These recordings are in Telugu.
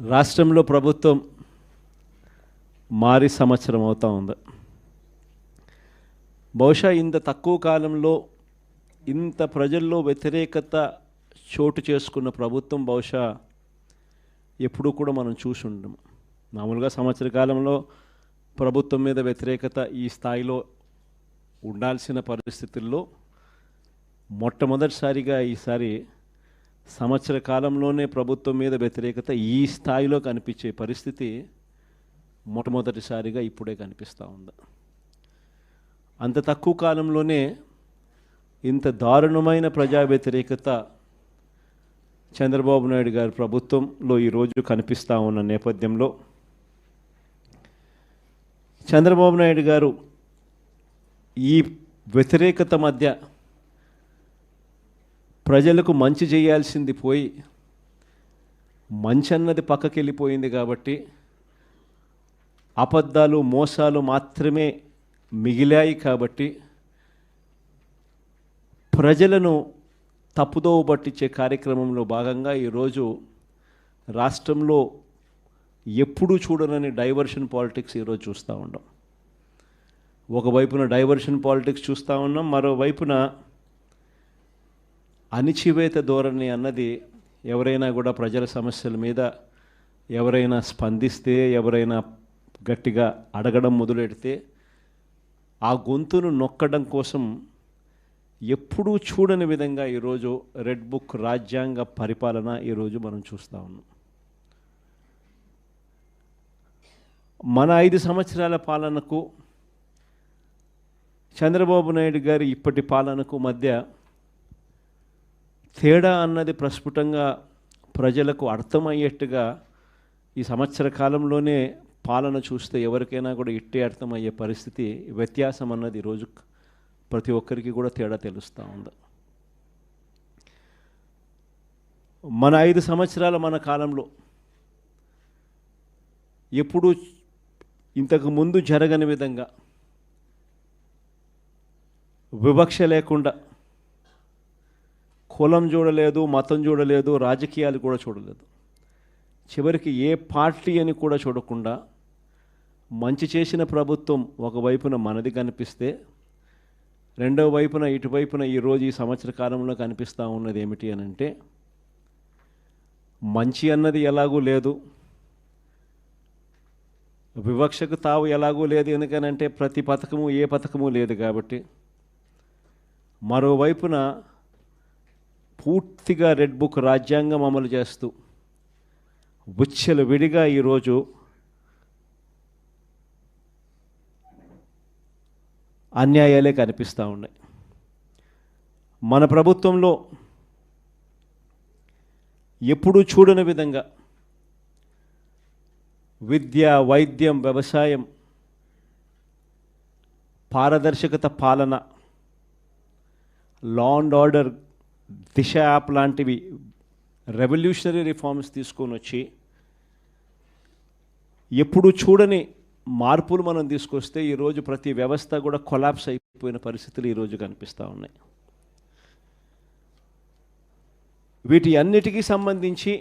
రాష్ట్రంలో ప్రభుత్వం మారి సంవత్సరం అవుతూ ఉంది. బహుశా ఇంత తక్కువ కాలంలో ఇంత ప్రజల్లో వ్యతిరేకత చోటు చేసుకున్న ప్రభుత్వం బహుశా ఎప్పుడూ కూడా మనం చూసి ఉండము. మామూలుగా సంవత్సర కాలంలో ప్రభుత్వం మీద వ్యతిరేకత ఈ స్థాయిలో ఉండాల్సిన పరిస్థితుల్లో మొట్టమొదటిసారిగా ఈసారి సంవత్సర కాలంలోనే ప్రభుత్వం మీద వ్యతిరేకత ఈ స్థాయిలో కనిపించే పరిస్థితి మొట్టమొదటిసారిగా ఇప్పుడే కనిపిస్తూ ఉంది. అంత తక్కువ కాలంలోనే ఇంత దారుణమైన ప్రజా వ్యతిరేకత చంద్రబాబు నాయుడు గారి ప్రభుత్వంలో ఈరోజు కనిపిస్తూ ఉన్న నేపథ్యంలో చంద్రబాబు నాయుడు గారు ఈ వ్యతిరేకత మధ్య ప్రజలకు మంచి చేయాల్సింది పోయి మంచి అన్నది పక్కకి వెళ్ళిపోయింది కాబట్టి అబద్ధాలు మోసాలు మాత్రమే మిగిలాయి కాబట్టి ప్రజలను తప్పుదోవ పట్టించే కార్యక్రమంలో భాగంగా ఈరోజు రాష్ట్రంలో ఎప్పుడూ చూడనని డైవర్షన్ పాలిటిక్స్ ఈరోజు చూస్తూ ఉన్నాం. ఒకవైపున డైవర్షన్ పాలిటిక్స్ చూస్తూ ఉన్నాం మరోవైపున అణిచివేత ధోరణి అన్నది ఎవరైనా కూడా ప్రజల సమస్యల మీద ఎవరైనా స్పందిస్తే ఎవరైనా గట్టిగా అడగడం మొదలెడితే ఆ గొంతును నొక్కడం కోసం ఎప్పుడూ చూడని విధంగా ఈరోజు రెడ్ బుక్ రాజ్యాంగ పరిపాలన ఈరోజు మనం చూస్తూ ఉన్నాం. మన ఐదు సంవత్సరాల పాలనకు చంద్రబాబు నాయుడు గారి ఇప్పటి పాలనకు మధ్య తేడా అన్నది ప్రస్ఫుటంగా ప్రజలకు అర్థమయ్యేట్టుగా ఈ సంవత్సర కాలంలోనే పాలన చూస్తే ఎవరికైనా కూడా ఇట్టే అర్థమయ్యే పరిస్థితి వ్యత్యాసం అన్నది ఈరోజు ప్రతి ఒక్కరికి కూడా తేడా తెలుస్తూ ఉంది. మన ఐదు సంవత్సరాల మన కాలంలో ఎప్పుడూ ఇంతకు ముందు జరగని విధంగా వివక్ష లేకుండా కులం చూడలేదు మతం చూడలేదు రాజకీయాలు కూడా చూడలేదు. చివరికి ఏ పార్టీ అని కూడా చూడకుండా మంచి చేసిన ప్రభుత్వం ఒకవైపున మనది కనిపిస్తే రెండవ వైపున ఇటువైపున ఈరోజు ఈ సంవత్సర కాలంలో కనిపిస్తూ ఉన్నది ఏమిటి అని అంటే మంచి అన్నది ఎలాగూ లేదు. వివక్షకు తావు ఎలాగూ లేదు ఎందుకనంటే ప్రతి పథకము ఏ పథకము లేదు కాబట్టి. మరోవైపున పూర్తిగా రెడ్ బుక్ రాజ్యాంగం అమలు చేస్తూ బుచ్చెలు విడిగా ఈరోజు అన్యాయాలే కనిపిస్తూ ఉన్నాయి. మన ప్రభుత్వంలో ఎప్పుడూ చూడని విధంగా విద్య వైద్యం వ్యవసాయం పారదర్శకత పాలన law and order Disha app లాంటివి రెవల్యూషనరీ రిఫార్మ్స్ తీసుకొని వచ్చి ఎప్పుడు చూడని మార్పులు మనం తీసుకొస్తే ఈరోజు ప్రతి వ్యవస్థ కూడా కొలాప్స్ అయిపోయిన పరిస్థితులు ఈరోజు కనిపిస్తూ ఉన్నాయి. వీటి అన్నిటికీ సంబంధించి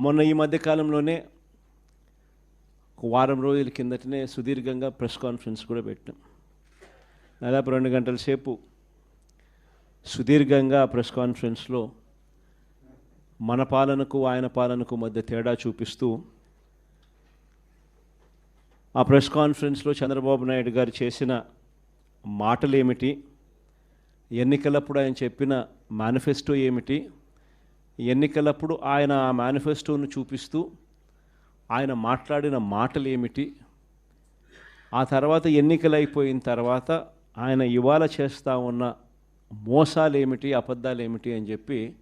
మొన్న ఈ మధ్యకాలంలోనే వారం రోజుల కిందటనే సుదీర్ఘంగా ప్రెస్ కాన్ఫరెన్స్ కూడా పెట్టాం దాదాపు రెండు గంటల సేపు సుదీర్ఘంగా ప్రెస్ కాన్ఫరెన్స్లో మన పాలనకు ఆయన పాలనకు మధ్య తేడా చూపిస్తూ ఆ ప్రెస్ కాన్ఫరెన్స్లో చంద్రబాబు నాయుడు గారు చేసిన మాటలు ఏమిటి ఎన్నికలప్పుడు ఆయన చెప్పిన మేనిఫెస్టో ఏమిటి? ఎన్నికలప్పుడు ఆయన ఆ మేనిఫెస్టోను చూపిస్తూ ఆయన మాట్లాడిన మాటలు ఏమిటి ఆ తర్వాత ఎన్నికలు అయిపోయిన తర్వాత ఆయన ఇవాళ చేస్తూ ఉన్న మోసాలు ఏమిటి అబద్ధాలు ఏమిటి అని చెప్పి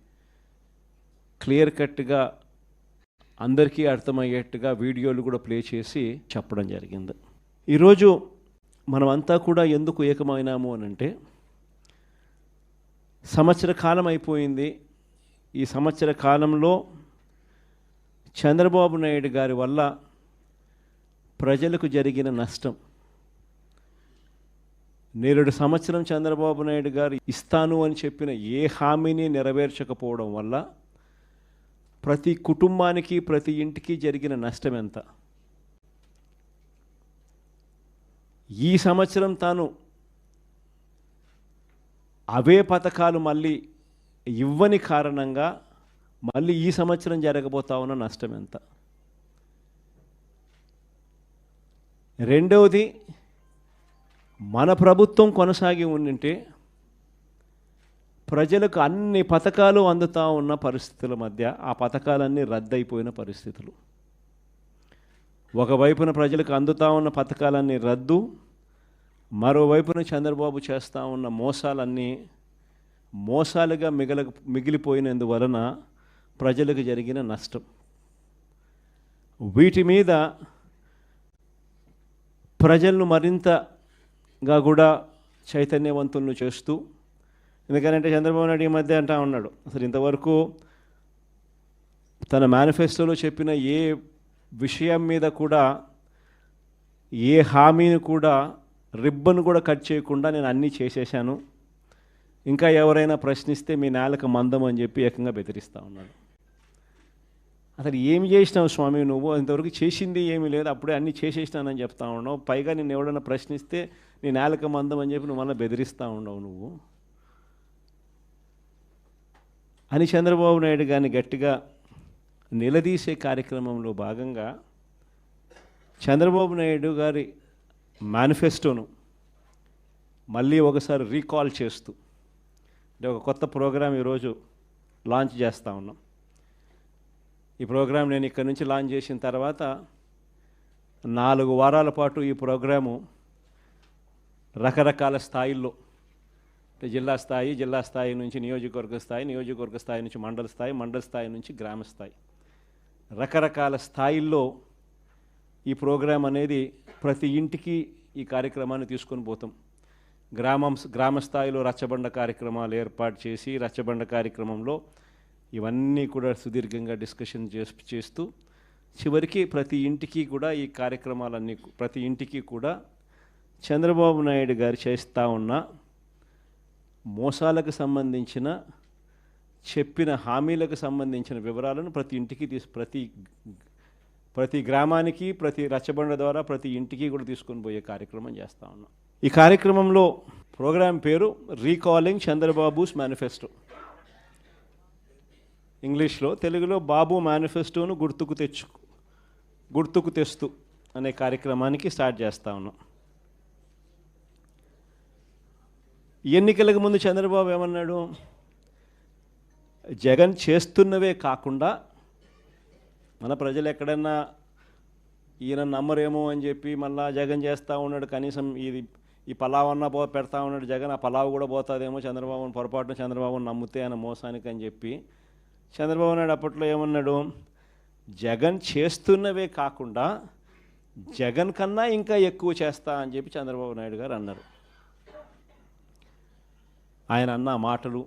క్లియర్ కట్గా అందరికీ అర్థమయ్యేట్టుగా వీడియోలు కూడా ప్లే చేసి చెప్పడం జరిగింది. ఈరోజు మనమంతా కూడా ఎందుకు ఏకమైనాము అని అంటే సంవత్సర కాలం అయిపోయింది. ఈ సంవత్సర కాలంలో చంద్రబాబు నాయుడు గారి వల్ల ప్రజలకు జరిగిన నష్టం నేరుడు సంవత్సరం చంద్రబాబు నాయుడు గారు ఇస్తాను అని చెప్పిన ఏ హామీని నెరవేర్చకపోవడం వల్ల ప్రతి కుటుంబానికి ప్రతి ఇంటికి జరిగిన నష్టం ఎంత? ఈ సంవత్సరం తాను అవే పథకాలు మళ్ళీ ఇవ్వని కారణంగా మళ్ళీ ఈ సంవత్సరం జరగబోతా ఉన్న నష్టం ఎంత? రెండవది మన ప్రభుత్వం కొనసాగి ఉండింటే ప్రజలకు అన్ని పథకాలు అందుతా ఉన్న పరిస్థితుల మధ్య ఆ పథకాలన్నీ రద్దయిపోయిన పరిస్థితులు. ఒకవైపున ప్రజలకు అందుతా ఉన్న పథకాలన్నీ రద్దు మరోవైపున చంద్రబాబు చేస్తూ ఉన్న మోసాలన్నీ మోసాలుగా మిగల మిగిలిపోయినందువలన ప్రజలకు జరిగిన నష్టం. వీటి మీద ప్రజలను మరింత గా కూడా చైతన్యవంతులను చేస్తూ ఎందుకంటే చంద్రబాబు నాయుడు ఈ మధ్య అంటా ఉన్నాడు అసలు ఇంతవరకు తన మేనిఫెస్టోలో చెప్పిన ఏ విషయం మీద కూడా ఏ హామీని కూడా రిబ్బన్ కూడా కట్ చేయకుండా నేను అన్నీ చేసేసాను ఇంకా ఎవరైనా ప్రశ్నిస్తే మీ నేలకు మందం అని చెప్పి ఏకంగా బెదిరిస్తూ ఉన్నాడు. అసలు ఏమి చేసినావు స్వామి నువ్వు? ఇంతవరకు చేసింది ఏమీ లేదు అప్పుడే అన్నీ చేసేసినానని చెప్తా ఉన్నావు. పైగా నేను ఎవడైనా ప్రశ్నిస్తే నీ నేలక మందం అని చెప్పి నువ్వు మళ్ళీ బెదిరిస్తూ ఉండవు నువ్వు. అని చంద్రబాబు నాయుడు గారిని గట్టిగా నిలదీసే కార్యక్రమంలో భాగంగా చంద్రబాబు నాయుడు గారి మేనిఫెస్టోను మళ్ళీ ఒకసారి రీకాల్ చేస్తూ అంటే ఒక కొత్త ప్రోగ్రాం ఈరోజు లాంచ్ చేస్తూ ఉన్నాం. ఈ ప్రోగ్రాం నేను ఇక్కడ నుంచి లాంచ్ చేసిన తర్వాత నాలుగు వారాల పాటు ఈ ప్రోగ్రాము రకరకాల స్థాయిల్లో. అంటే జిల్లా స్థాయి జిల్లా స్థాయి నుంచి నియోజకవర్గ స్థాయి నియోజకవర్గ స్థాయి నుంచి మండల స్థాయి మండల స్థాయి నుంచి గ్రామ స్థాయి. రకరకాల స్థాయిల్లో ఈ ప్రోగ్రాం అనేది ప్రతి ఇంటికి ఈ కార్యక్రమాన్ని తీసుకొని పోతాం. గ్రామం గ్రామ స్థాయిలో రచ్చబండ కార్యక్రమాలు ఏర్పాటు చేసి రచ్చబండ కార్యక్రమంలో ఇవన్నీ కూడా సుదీర్ఘంగా డిస్కషన్ చేస్తూ చివరికి ప్రతి ఇంటికి కూడా ఈ కార్యక్రమాలన్నీ ప్రతి ఇంటికి కూడా చంద్రబాబు నాయుడు గారు చేస్తూ ఉన్న మోసాలకు సంబంధించిన చెప్పిన హామీలకు సంబంధించిన వివరాలను ప్రతి ఇంటికి తీసు ప్రతి ప్రతి గ్రామానికి ప్రతి రచ్చబండ ద్వారా ప్రతి ఇంటికి కూడా తీసుకొని పోయే కార్యక్రమం చేస్తూ ఉన్నాం. ఈ కార్యక్రమంలో ప్రోగ్రాం పేరు రీకాలింగ్ చంద్రబాబుస్ మేనిఫెస్టో. ఇంగ్లీష్లో తెలుగులో బాబు మేనిఫెస్టోను గుర్తుకు తెచ్చు గుర్తుకు తెస్తూ అనే కార్యక్రమానికి స్టార్ట్ చేస్తూ ఉన్నాం. ఎన్నికలకు ముందు చంద్రబాబు ఏమన్నాడు? జగన్ చేస్తున్నవే కాకుండా మన ప్రజలు ఎక్కడన్నా ఈయన నమ్మరేమో అని చెప్పి మళ్ళా జగన్ చేస్తూ ఉన్నాడు కనీసం ఇది ఈ పలావ్ అన్న పో పెడతా ఉన్నాడు జగన్ ఆ పలావ్ కూడా పోతుందేమో చంద్రబాబుని పొరపాటున చంద్రబాబుని నమ్మితే ఆయన మోసానికి అని చెప్పి చంద్రబాబు నాయుడు అప్పట్లో ఏమన్నాడు? జగన్ చేస్తున్నవే కాకుండా జగన్ కన్నా ఇంకా ఎక్కువ చేస్తా అని చెప్పి చంద్రబాబు నాయుడు గారు అన్నారు. ఆయన అన్న మాటలు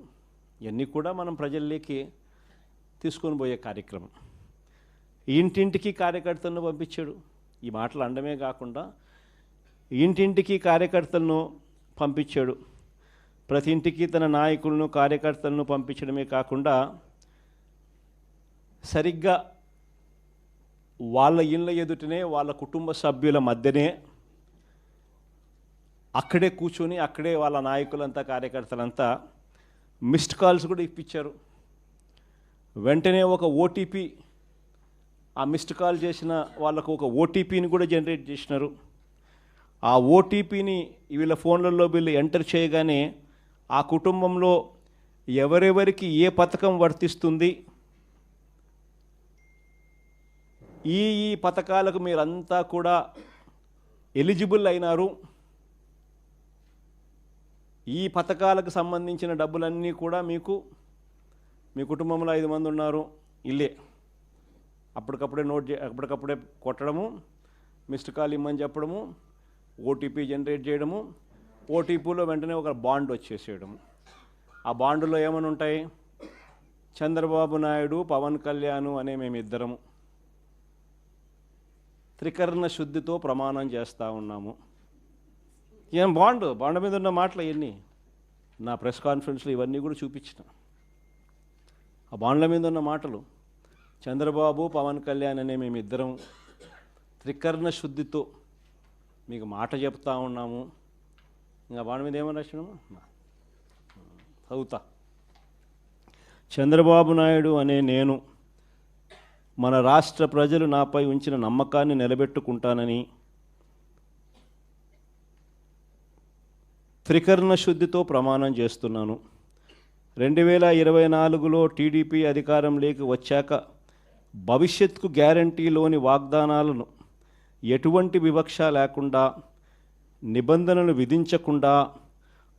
ఇవన్నీ కూడా మనం ప్రజల్లోకి తీసుకొని పోయే కార్యక్రమం. ఇంటింటికి కార్యకర్తలను పంపించాడు. ఈ మాటలు అండమే కాకుండా ఇంటింటికి కార్యకర్తలను పంపించాడు. ప్రతి ఇంటికి తన నాయకులను కార్యకర్తలను పంపించడమే కాకుండా సరిగ్గా వాళ్ళ ఇళ్ళ ఎదుటనే వాళ్ళ కుటుంబ సభ్యుల మధ్యనే అక్కడే కూర్చొని అక్కడే వాళ్ళ నాయకులంతా కార్యకర్తలంతా మిస్డ్ కాల్స్ కూడా ఇప్పించారు. వెంటనే ఒక ఓటీపీ ఆ మిస్డ్ కాల్ చేసిన వాళ్ళకు ఒక ఓటీపీని కూడా జనరేట్ చేసినారు. ఆ ఓటీపీని వీళ్ళ ఫోన్లలో వీళ్ళు ఎంటర్ చేయగానే ఆ కుటుంబంలో ఎవరెవరికి ఏ పథకం వర్తిస్తుంది ఈ ఈ పథకాలకు మీరంతా కూడా ఎలిజిబుల్ అయినారు. ఈ పథకాలకు సంబంధించిన డబ్బులన్నీ కూడా మీకు మీ కుటుంబంలో ఐదు మంది ఉన్నారు ఇల్లే. అప్పటికప్పుడే నోట్ చే అప్పటికప్పుడే కొట్టడము మిస్డ్ కాల్ ఇమ్మని చెప్పడము ఓటీపీ జనరేట్ చేయడము ఓటీపీలో వెంటనే ఒక బాండ్ వచ్చేసేయడము. ఆ బాండ్లో ఏమని ఉంటాయి? చంద్రబాబు నాయుడు పవన్ కళ్యాణ్ అనే మేమిద్దరము. త్రికరణ శుద్ధితో ప్రమాణం చేస్తూ ఉన్నాము. ఏం బాండ్? బాండ్ మీద ఉన్న మాటలు ఇవన్నీ నా ప్రెస్ కాన్ఫరెన్స్లో ఇవన్నీ కూడా చూపించిన. ఆ బాండ్ల మీద ఉన్న మాటలు చంద్రబాబు పవన్ కళ్యాణ్ అనే మేమిద్దరం త్రికర్ణ శుద్ధితో మీకు మాట చెప్తా ఉన్నాము. ఇంకా బాండ్ మీద ఏమని రాసినాము? చదువుతా. చంద్రబాబు నాయుడు అనే నేను మన రాష్ట్ర ప్రజలు నాపై ఉంచిన నమ్మకాన్ని నిలబెట్టుకుంటానని త్రికరణ శుద్ధితో ప్రమాణం చేస్తున్నాను. రెండు వేల ఇరవై నాలుగులో టీడీపీ అధికారంలోకి వచ్చాక భవిష్యత్కు గ్యారంటీలోని వాగ్దానాలను ఎటువంటి వివక్ష లేకుండా నిబంధనలు విధించకుండా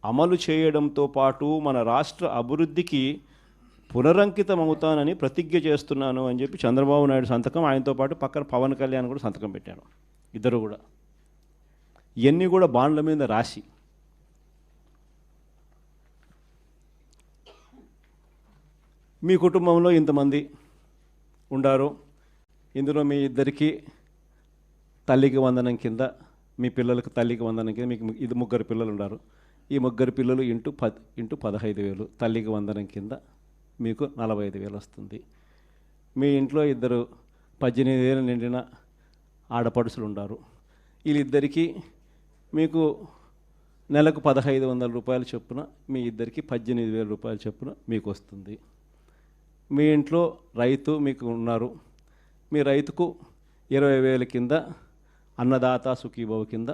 అమలు చేయడంతో పాటు మన రాష్ట్ర అభివృద్ధికి పునరంకితమవుతానని ప్రతిజ్ఞ చేస్తున్నాను అని చెప్పి చంద్రబాబు నాయుడు సంతకం ఆయనతో పాటు పక్కన పవన్ కళ్యాణ్ కూడా సంతకం పెట్టాను ఇద్దరు కూడా. ఇవన్నీ కూడా బాండ్ల మీద రాసి మీ కుటుంబంలో ఇంతమంది ఉండారు. ఇందులో మీ ఇద్దరికి తల్లికి వందనం కింద మీ పిల్లలకు తల్లికి వందనం కింద మీకు ఇది ముగ్గురు పిల్లలు ఉన్నారు ఈ ముగ్గురు పిల్లలు ఇంటూ పద్ ఇంటూ పదహైదు వేలు తల్లికి వందనం కింద మీకు నలభై ఐదు వేలు వస్తుంది. మీ ఇంట్లో ఇద్దరు పద్దెనిమిది వేలు నిండిన ఆడపడుసులు ఉన్నారు వీళ్ళిద్దరికీ మీకు నెలకు పదహైదు వందల రూపాయలు చొప్పున మీ ఇద్దరికి పద్దెనిమిది వేల రూపాయల చొప్పున మీకు వస్తుంది. మీ ఇంట్లో రైతు మీకు ఉన్నారు. మీ రైతుకు ఇరవై వేల కింద అన్నదాత సుఖీభవ కింద